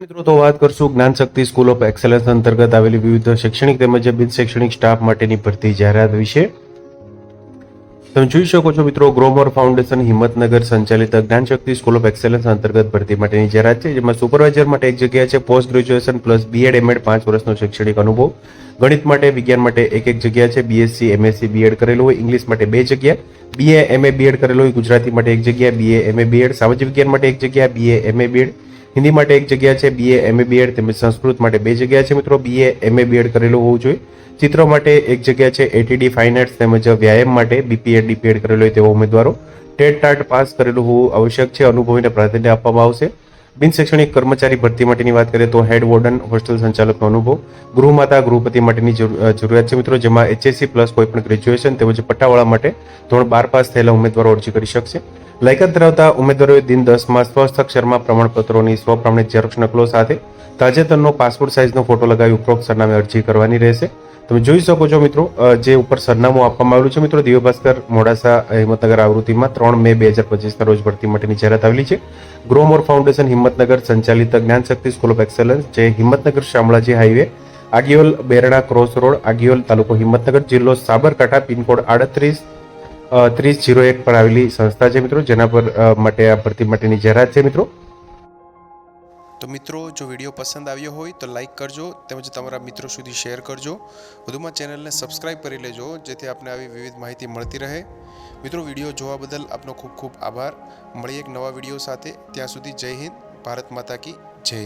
મિત્રો, તો વાત કરશું જ્ઞાન શક્તિ સ્કૂલ ઓફ એક્સલન્સ અંતર્ગત આવેલી વિવિધ શૈક્ષણિક તેમજ બિન શૈક્ષણિક સ્ટાફ માટેની ભરતી જાહેરાત વિશે. તમે જોઈ શકો છો મિત્રો, ગ્રોમર ફાઉન્ડેશન હિંમતનગર સંચાલિત જ્ઞાન શક્તિ સ્કૂલ ઓફ એક્સલન્સ અંતર્ગત ભરતી માટેની જાહેરાત છે, જેમાં સુપરવાઇઝર માટે એક જગ્યા છે, post graduation plus B Ed M Ed પાંચ વર્ષનો શૈક્ષણિક અનુભવ. ગણિત માટે, વિજ્ઞાન માટે એક એક જગ્યા છે બીએસસી એમએસસી બીએડ કરેલું હોય, ઇંગ્લિશ માટે બે જગ્યા. બીએ એમએ બીએડ કરેલું હોય, ગુજરાતી માટે એક જગ્યા બીએ એમએ બીએડ સામાજિક વિજ્ઞાન માટે એક જગ્યા બીએ એમએ બીએડ હિન્દી માટે એક જગ્યા છે બીએ એમએ બીએડ તેમજ સંસ્કૃત માટે બે જગ્યા છે મિત્રો. બીએ એમએ બીએડ કરેલું હોવું જોઈએ. ચિત્ર માટે એક જગ્યા છે એટીડી ફાઇન આર્ટ્સ તેમજ વ્યાયામ માટે બીપીએડ ડીપીએડ કરેલો હોય તેવા ઉમેદવારો. ટેટ ટાટ પાસ કરેલું હોવું આવશ્યક છે, અનુભવીને પ્રાધાન્ય આપવામાં આવશે. બિન શૈક્ષણિક કર્મચારી ભરતી માટેની વાત કરીએ તો હેડ વોર્ડન, હોસ્ટેલ સંચાલકનો અનુભવ. ગૃહમાતા ગૃહપતિ માટેની જરૂ- જરૂરિયાત છે મિત્રો, જેમાં એચએસસી પ્લસ કોઈપણ ગ્રેજ્યુએશન તેમજ પટ્ટાવાળા માટે ધોરણ બાર પાસ થયેલા ઉમેદવારો અરજી કરી શકશે. લાયકાત ધરાવતા ઉમેદવારોએ દિન દસમાં સ્વસ્થ પ્રમાણપત્રોની સ્વપ્રમાણિત ઝેરોક્ષ નકલો સાથે તાજેતરનો પાસપોર્ટ સાઇઝનો ફોટો લગાવી ઉપરોક્ત સરનામે અરજી કરવાની રહેશે. તમે જોઈ શકો છો મિત્રો જે ઉપર સરનામું આપવામાં આવેલું છે મિત્રો દિવ્ય ભાસ્કર મોડાસા હિંમતનગર આવૃત્તિમાં ત્રણ મે બે હજાર પચીસના રોજ ભરતી માટેની જાહેરાત આવેલી છે. ગ્રોમોર ફાઉન્ડેશન, હિંમતનગર, સંચાલિત જ્ઞાન શક્તિ, સ્કૂલ ઓફ એક્સલન્સ, જે Himmatnagar Shamlaji highway, Agiyol Berda cross road, Agiyol તાલુકો હિંમતનગર, જિલ્લો સાબરકાંઠા, પિનકોડ આડત્રીસ ત્રીસ જીરો એક પર આવેલી સંસ્થા છે મિત્રો, જેના પર માટે આ ભરતી માટેની જાહેરાત છે મિત્રો. તો મિત્રો, જો વીડિયો પસંદ આવ્યો હોય તો લાઈક કરજો, તેમજ તમારા મિત્રો સુધી શેર કરજો. વધુમાં ચેનલને સબસ્ક્રાઇબ કરી લેજો, જેથી આપને આવી વિવિધ માહિતી મળતી રહે. મિત્રો, વીડિયો જોવા બદલ આપનો ખૂબ ખૂબ આભાર. મળીએ એક નવા વીડિયો સાથે. ત્યાં સુધી જય હિન્દ, ભારત માતા કી જય.